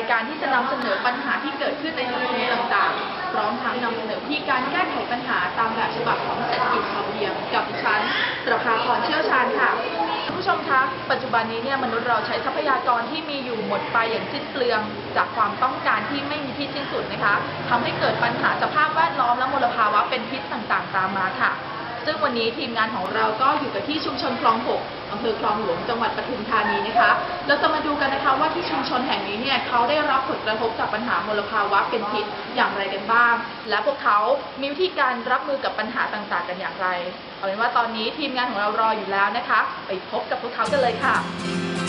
ากายการที่จะนำเสนอปัญหาที่เกิดขึ้นในสังคมต่างๆ พร้อมทั้งนำเสนอวิธีการแก้ไขปัญหาตามแบบฉบับของเศรษฐกิจพอเพียงกับดิฉันประภาพรเชี่ยวชาญค่ะคุณผู้ชมคะปัจจุบันนี้เนี่ยมนุษย์เราใช้ทรัพยากรที่มีอยู่หมดไปอย่างสิ้นเปลือง จากความต้องการที่ไม่มีที่สิ้นสุดนะคะทำให้เกิดปัญหาสภาพแวดล้อมและมลภาวะเป็นพิษต่างๆ ตามมาค่ะ ซึ่งวันนี้ทีมงานของเราก็อยู่กับที่ชุมชนคลอง6อำเภอคลองหลวงจังหวัดปทุมธานีนะคะ เราจะมาดูกันนะคะว่าที่ชุมชนแห่งนี้เนี่ยเขาได้รับผลกระทบจากปัญหามลภาวะเป็นพิษอย่างไรกันบ้าง และพวกเขามีวิธีการรับมือกับปัญหาต่างๆ กันอย่างไร เอาเป็นว่าตอนนี้ทีมงานของเรารออยู่แล้วนะคะ ไปพบกับพวกเขากันเลยค่ะ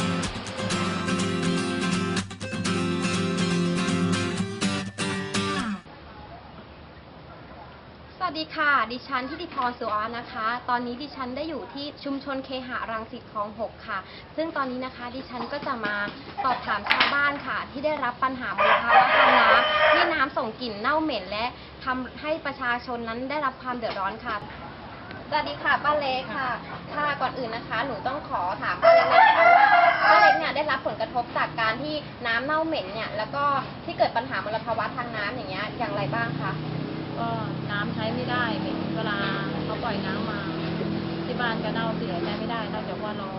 วัสดีค่ะ ดิฉันทิติพรสุอานะคะ ตอนนี้ดิฉันได้อยู่ที่ชุมชนเคหะรังสิตคลองหกค่ะ ซึ่งตอนนี้นะคะดิฉันก็จะมาสอบถามชาวบ้านค่ะ ที่ได้รับปัญหามลภาวะทางน้ำที่น้ำส่งกลิ่นเน่าเหม็นและทำให้ประชาชนนั้นได้รับความเดือดร้อนค่ะ สวัสดีค่ะป้าเล็กค่ะ ค่ะก่อนอื่นนะคะ หนูต้องขอถามป้าเล็กนะคะว่าป้าเล็กเนี่ยได้รับผลกระทบจากการที่น้ำเน่าเหม็นเนี่ย แล้วก็ที่เกิดปัญหามลภาวะทางน้ำอย่างเงี้ยอย่างไรบ้างคะ ก็น้ำใช้ไม่ได้เหม็นเวลาเขาปล่อยน้ำมา ที่บ้านก็เน่าเสียใช้ไม่ได้นอกจากว่ารอ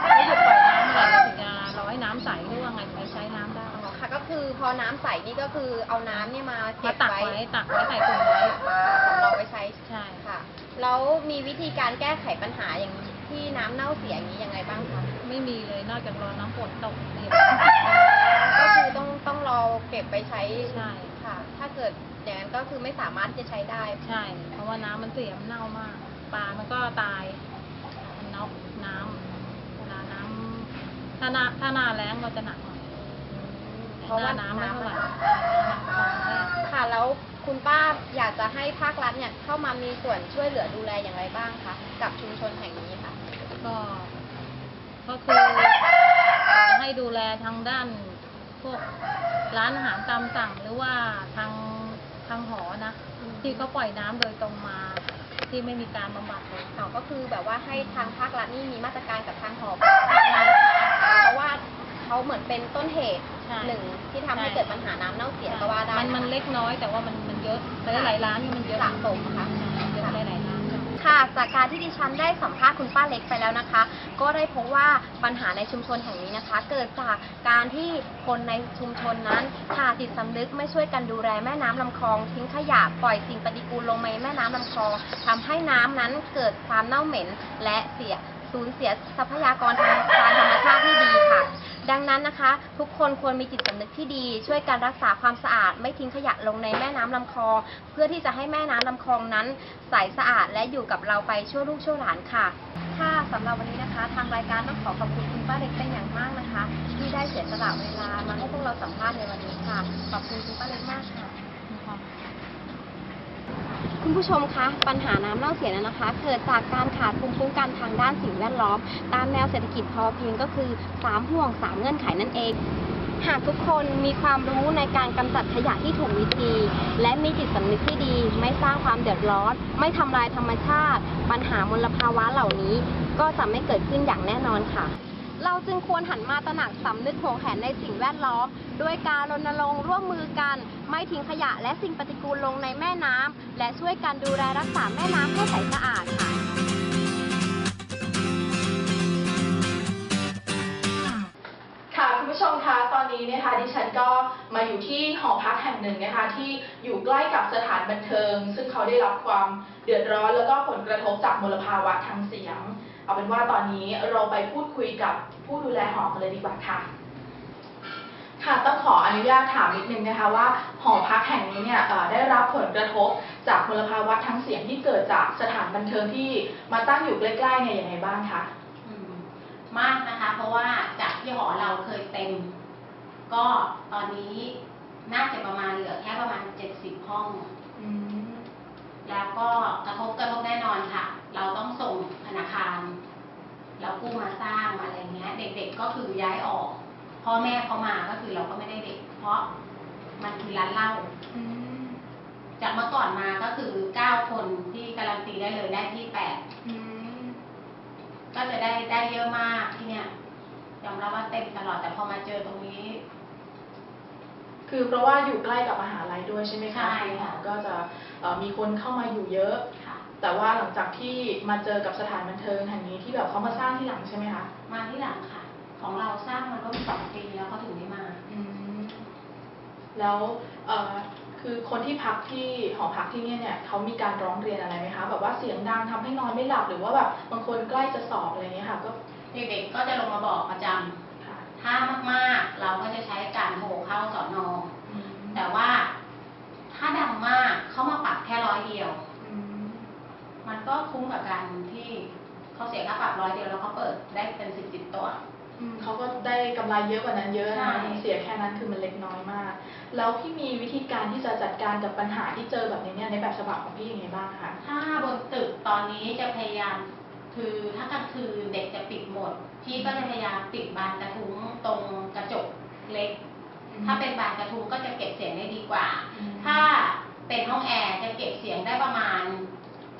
เขาหยุดปล่อยน้ำเมื่อไหร่เราถึงจะรอให้น้ำใสหรือว่าไงถึงจะใช้น้ำได้อ๋อค่ะก็คือพอน้ำใสนี่ก็คือเอาน้ำเนี่ยมาเก็บตักไว้ตักไว้ใส่ถุงไว้มาสำรอไว้ใช้ใช่ค่ะแล้วมีวิธีการแก้ไขปัญหาอย่างที่น้ำเน่าเสียอย่างนี้ยังไงบ้างคะไม่มีเลยนอกจากรอน้ำฝนตกเนี่ยก็คือต้องต้องรอเก็บไปใช้ใช่ ค่ะ ถ้าเกิดอย่างนั้นก็คือไม่สามารถที่จะใช้ได้ ใช่ เพราะว่าน้ำมันเสียมันเน่ามาก ปลา มันก็ตาย มันน็อกน้ำเวลาน้ำถ้าหน้าถ้าหน้าแล้งก็จะหนักหน่อยเพราะว่าหน้น้ำไม่เท่าไหร่น้ำหนักกว่าแรกค่ะ แล้วคุณป้าอยากจะให้ภาครัฐเนี่ยเข้ามามีส่วนช่วยเหลือดูแลอย่างไรบ้างคะกับชุมชนแห่งนี้ค่ะ ก็ ก็คือจะให้ดูแลทางด้าน พวกร้านอาหารตามสั่งหรือว่าทางทางหอนะอืมที่เขาปล่อยน้ำโดยตรงมาที่ไม่มีการบำบัดเลยอ๋อก็คือแบบว่าให้ทางภาครัฐนี่มีมาตรการกับทางหอเพราะว่าเขาเหมือนเป็นต้นเหตุใช่หนึ่งที่ทำให้ใช่ เกิดปัญหาน้ำเน่าเสียก็ว่าได้มันมันเล็กน้อยแต่ว่ามันมันเยอะหลายๆร้านนี่มันเยอะ สะสมค่ะเยอะหลายๆร้าน ค่ะ จากการที่ดิฉันได้สัมภาษณ์คุณป้าเล็กไปแล้วนะคะ ก็ได้พบว่าปัญหาในชุมชนแห่งนี้นะคะ เกิดจากการที่คนในชุมชนนั้นขาดจิตสำนึกไม่ช่วยกันดูแลแม่น้ำลำคลองทิ้งขยะปล่อยสิ่งปฏิกูลลงในแม่น้ำลำคลองทำให้น้ำนั้นเกิดความเน่าเหม็น และเสียสูญเสียทรัพยากรทางการธรรมชาติ ดังนั้นนะคะ ทุกคนควรมีจิตสำนึกที่ดี ช่วยการรักษาความสะอาด ไม่ทิ้งขยะลงในแม่น้ำลำคลอง เพื่อที่จะให้แม่น้ำลำคลองนั้น ใสสะอาดและอยู่กับเราไปชั่วลูกชั่วหลานค่ะค่ะสำหรับวันนี้นะคะ ทางรายการต้องขอขอบคุณคุณป้าเล็กเป็นอย่างมากนะคะ ที่ได้เสียสละเวลามาให้พวกเราสัมภาษณ์ในวันนี้ค่ะ ขอบคุณคุณป้าเล็กมากค่ะ คุณผู้ชมคะ ปัญหาน้ำเน่าเสียนั้นนะคะ เกิดจากการขาดภูมิคุ้มกันทางด้านสิ่งแวดล้อม ตามแนวเศรษฐกิจพอเพียงก็คือ 3 ห่วง 3 เงื่อนไขนั่นเอง หากทุกคนมีความรู้ในการกำจัดขยะที่ถูกวิธี และมีจิตสำนึกที่ดี ไม่สร้างความเดือดร้อน ไม่ทำลายธรรมชาติ ปัญหามลภาวะเหล่านี้ ก็จะไม่เกิดขึ้นอย่างแน่นอนค่ะ เราจึงควรหันมาตระหนักสำนึกห่วงแหนในสิ่งแวดล้อม ด้วยการรณรงค์ร่วมมือกัน ไม่ทิ้งขยะและสิ่งปฏิกูลลงในแม่น้ำและช่วยกันดูแลรักษาแม่น้ำให้ใสสะอาดค่ะค่ะคุณผู้ชมคะตอนนี้นะคะดิฉันก็มาอยู่ที่หอพักแห่งหนึ่งนะคะที่อยู่ใกล้กับสถานบันเทิง ซึ่งเขาได้รับความเดือดร้อนแล้วก็ผลกระทบจากมลภาวะทางเสียง เอาเป็นว่าตอนนี้เราไปพูดคุยกับผู้ดูแลหอกันเลยดีกว่าค่ะ ค่ะต้องขออนุญาตถามนิดนึงนะคะว่าหอพักแห่งนี้เนี่ยเอ่อได้รับผลกระทบจากมลภาวะทางเสียงที่เกิดจากสถานบันเทิงที่มาตั้งอยู่ใกล้ๆเนี่ยยังไงบ้างคะ อืมมากนะคะ เพราะว่าจากที่หอเราเคยเต็ม ก็ตอนนี้น่าจะประมาณเหลือแค่ประมาณเจ็ดสิบห้อง แล้วก็กระทบกระทบแน่นอนค่ะ เราต้องส่งธนาคารเรากู้มาสร้างอะไรเงี้ย เด็กๆก็คือย้ายออกพ่อแม่เขามาก็คือเราก็ไม่ได้เด็ก เพราะมันคือร้านเหล้าอืมจากเมื่อก่อนมาก็คือเก้าคนที่การันตีได้เลยได้ที่แปดอืมก็จะได้ได้เยอะมากที่เนี่ยยอมรับรับว่าเต็มตลอดแต่พอมาเจอตรงนี้ คือเพราะว่าอยู่ใกล้กับมหาลัยด้วยใช่ไหมคะใช่ค่ะก็จะเอ่อมีคนเข้ามาอยู่เยอะ ค่ะ แต่ว่าหลังจากที่มาเจอกับสถานบันเทิงแห่งนี้ที่แบบเขามาสร้างที่หลังใช่ไหมคะมาที่หลังค่ะ ของเราสร้างมาร่วมสองปีแล้วเขาถึงได้มาอืมแล้วเอ่อคือคนที่พักที่หอพักที่เนี่ยเนี่ยเขามีการร้องเรียนอะไรไหมคะแบบว่าเสียงดังทำให้นอนไม่หลับหรือว่าแบบบางคนใกล้จะสอบอะไรเงี้ยค่ะก็ เด็กๆก็จะลงมาบอกประจำค่ะ ถ้ามากๆ เราก็จะใช้การโทรเข้าสอนออืมแต่ว่าถ้าดังมากเขามาปรับแค่ร้อยเดียวอืมมันก็คุ้มกับการที่เขาเสียค่าปรับร้อยเดียวแล้วเขาเปิดได้เป็นสิบสิบตัวอืมเขาก็ได้กำไรเยอะกว่านั้นเยอะใช่นะเสียแค่นั้นคือมันเล็กน้อยมาก แล้วพี่มีวิธีการที่จะจัดการกับปัญหาที่เจอแบบนี้เนี่ยในแบบฉบับของพี่ยังไงบ้างคะถ้าบนตึกตอนนี้จะพยายาม คือถ้ากลางคืนเด็กจะปิดหมด พี่ก็จะพยายามปิดบานกระทุ้งตรงกระจกเล็ก ถ้าเป็นบานกระทุ้งก็จะเก็บเสียงได้ดีกว่าอืมถ้าเป็นห้องแอร์จะเก็บเสียงได้ประมาณ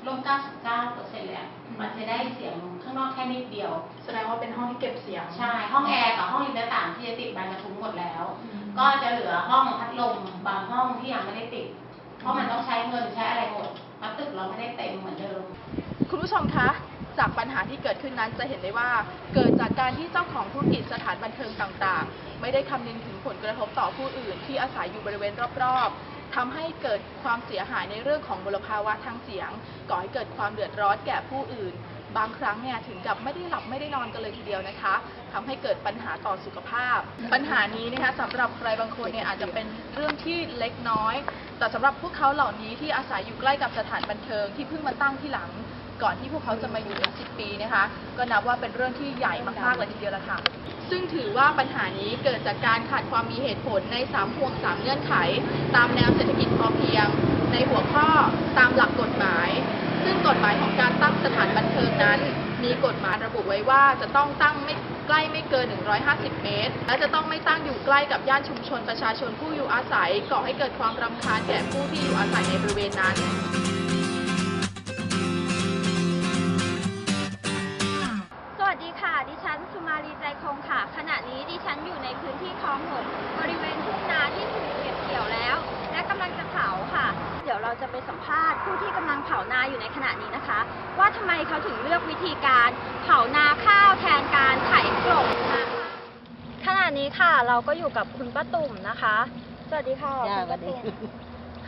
ร่วม99เปอร์เซ็นต์เลยอะมันจะได้เสียงข้างนอกแค่นิดเดียว แสดงว่าเป็นห้องที่เก็บเสียง ใช่ ห้องแอร์กับห้องริมหน้าต่างที่จะติดบานกระทุ้งหมดแล้วอืมก็จะเหลือห้องพัดลมบางห้องที่ยังไม่ได้ติด เพราะมันต้องใช้เงินใช้อะไรหมด แล้วตึกเราไม่ได้เต็มเหมือนเดิม คุณผู้ชมคะ จากปัญหาที่เกิดขึ้นนั้นจะเห็นได้ว่า เกิดจากการที่เจ้าของธุรกิจสถานบันเทิงต่างๆ ไม่ได้คำนึงถึงผลกระทบต่อผู้อื่น ที่อาศัยอยู่บริเวณรอบๆทำให้เกิดความเสียหายในเรื่องของมลภาวะทางเสียง ก่อให้เกิดความเดือดร้อนแก่ผู้อื่น บางครั้งเนี่ยถึงกับไม่ได้หลับไม่ได้นอนกันเลยทีเดียวนะคะทำให้เกิดปัญหาต่อสุขภาพ ปัญหานี้นะคะสำหรับใครบางคนเนี่ยอาจจะเป็นเรื่องที่เล็กน้อย แต่สำหรับพวกเขาเหล่านี้ที่อาศัยอยู่ใกล้กับสถานบันเทิงที่เพิ่งมาตั้งที่หลังก่อนที่พวกเขาจะมาอยู่เป็นสิปีนะคะ ก็นับว่าเป็นเรื่องที่ใหญ่มากๆเลยทีเดียวละค่ะ ซึ่งถือว่าปัญหานี้เกิดจากการขาดความมีเหตุผลใน3ห่วง3เงื่อนไข ตามแนวเศรษฐกิจพอเพียง ในหัวข้อตามหลักกฎหมาย ซึ่งกฎหมายของการตั้งสถานบันเทิงนั้น มีกฎหมายระบุไว้ว่าจะต้องตั้งไม่ใกล้ไม่เกิน 150 เมตร และจะต้องไม่ตั้งอยู่ใกล้กับย่านชุมชนประชาชนผู้อยู่อาศัยก่อให้เกิดความรำคาญแก่ผู้ที่อยู่อาศัยในบริเวณนั้นสวัสดีค่ะ ดิฉันสุมาลีใจคงค่ะ ขณะนี้ดิฉันอยู่ในพื้นที่คลองหก เดี๋ยวเราจะไปสัมภาษณ์ผู้ที่กำลังเผานาอยู่ในขณะนี้นะคะ ว่าทำไมเขาถึงเลือกวิธีการเผานาข้าวแทนการไถกลบนาขณะนี้ค่ะเราก็อยู่กับคุณป้าตุ่มนะคะ สวัสดีค่ะจ้าคุณป้าสวัสดี ตุ่ม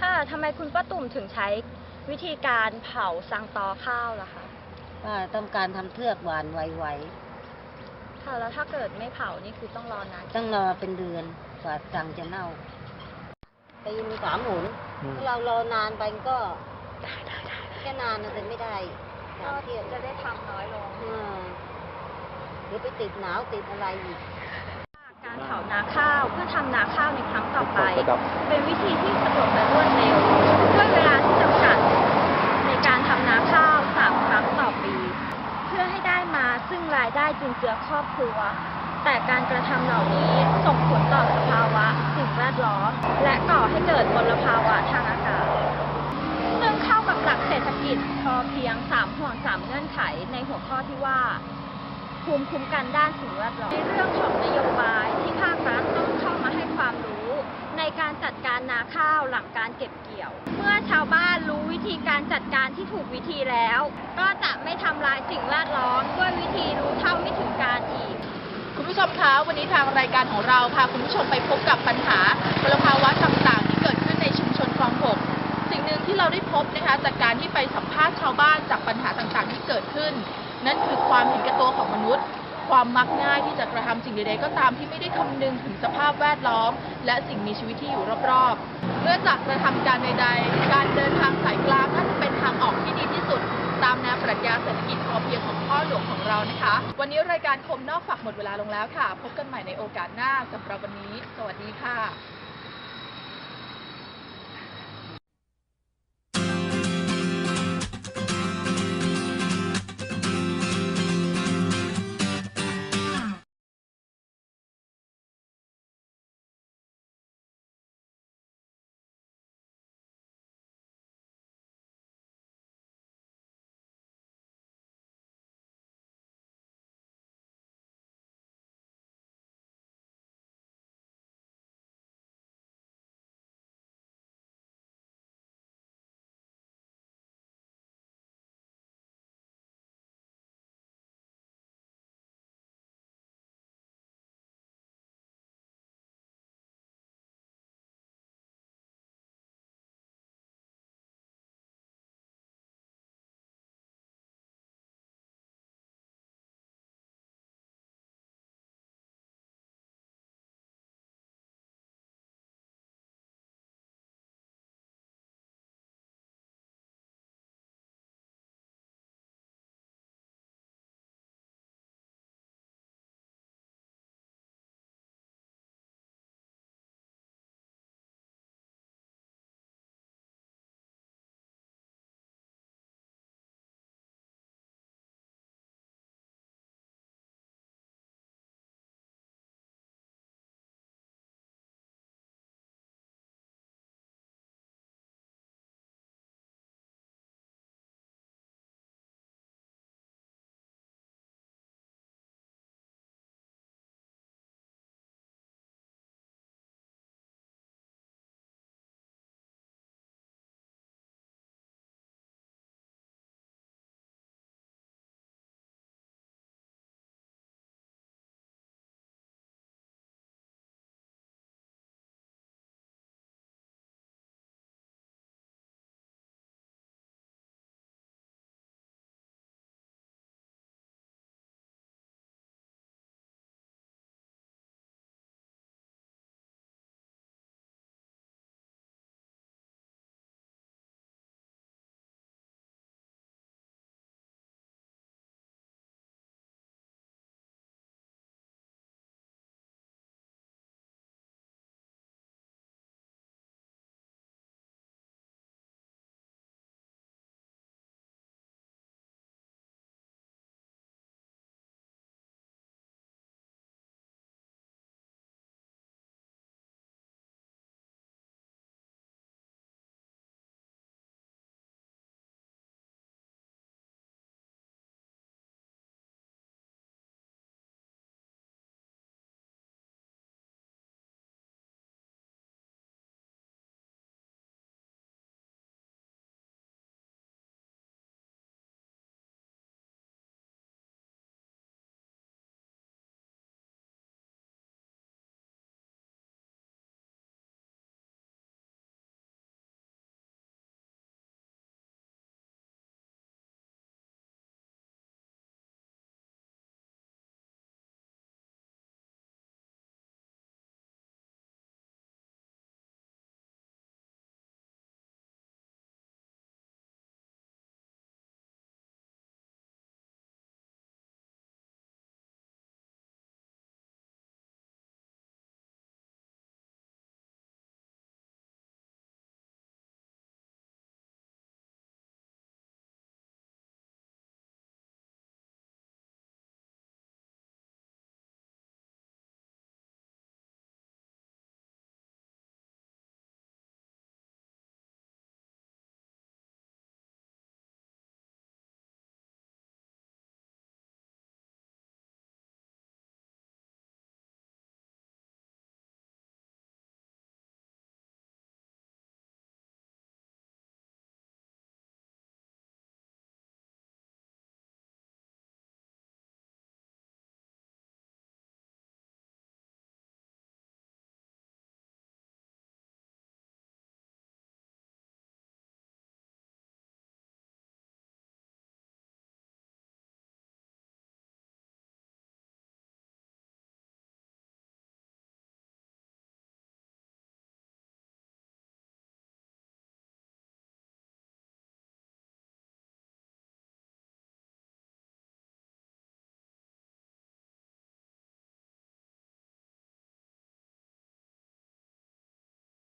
ค่ะทำไมคุณป้าตุ่มถึงใช้วิธีการเผาสังตอข้าวล่ะคะว่าต้องการทำเทือกหวานไวค่ะแล้วถ้าเกิดไม่เผานี่คือต้องรอนานๆ ต้องรอเป็นเดือนกว่าสังจะเน่าปีมีสามหน ถ้าเรารอนานไปก็แค่นานนะแต่ไม่ได้สามเที่ยงจะได้ทำน้อยลงเออเดี๋ยวไปติดหนาวติดอะไรอีก การเผานาข้าวเพื่อทำนาข้าวในครั้งต่อไป เป็นวิธีที่สะดวกและรวดเร็วด้วยเวลาที่จำกัด ในการทำนาข้าวสามครั้งต่อปี เพื่อให้ได้มาซึ่งรายได้จุนเจือครอบครัว แต่การกระทำเหล่านี้ส่งผลต่อสภาวะสิ่ง ให้เกิดมลภาวะทางอากาศ ซึ่งเข้ากับหลักเศรษฐกิจพอเพียง 3 ห่วง 3 เงื่อนไขในหัวข้อที่ว่า ภูมิคุ้มกันด้านสิ่งแวดล้อมในเรื่องของนโยบายที่ภาครัฐต้องเข้ามาให้ความรู้ ในการจัดการนาข้าวหลังการเก็บเกี่ยว เมื่อชาวบ้านรู้วิธีการจัดการที่ถูกวิธีแล้ว ก็จะไม่ทำลายสิ่งแวดล้อมด้วยวิธีรู้เท่าไม่ถึงการอีกคุณผู้ชมคะวันนี้ทางรายการของเราพาคุณผู้ชมไปพบกับปัญหามลภาวะต่าง ที่เราได้พบนะคะจากการที่ไปสัมภาษณ์ชาวบ้านจากปัญหาต่างๆ ที่เกิดขึ้น นั่นคือความเห็นแก่ตัวของมนุษย์ ความมักง่ายที่จะกระทำสิ่งใดๆก็ตามที่ไม่ได้คำนึงถึงสภาพแวดล้อม และสิ่งมีชีวิตที่อยู่รอบๆ เมื่อจากกระทำการใดๆ การเดินทางสายกลางน่าจะเป็นทางออกที่ดีที่สุด ตามแนวปรัชญาเศรษฐกิจพอเพียงของพ่อหลวงของเรานะคะ วันนี้รายการคมนอกฝักหมดเวลาลงแล้วค่ะ พบกันใหม่ในโอกาสหน้าสำหรับวันนี้ สวัสดีค่ะ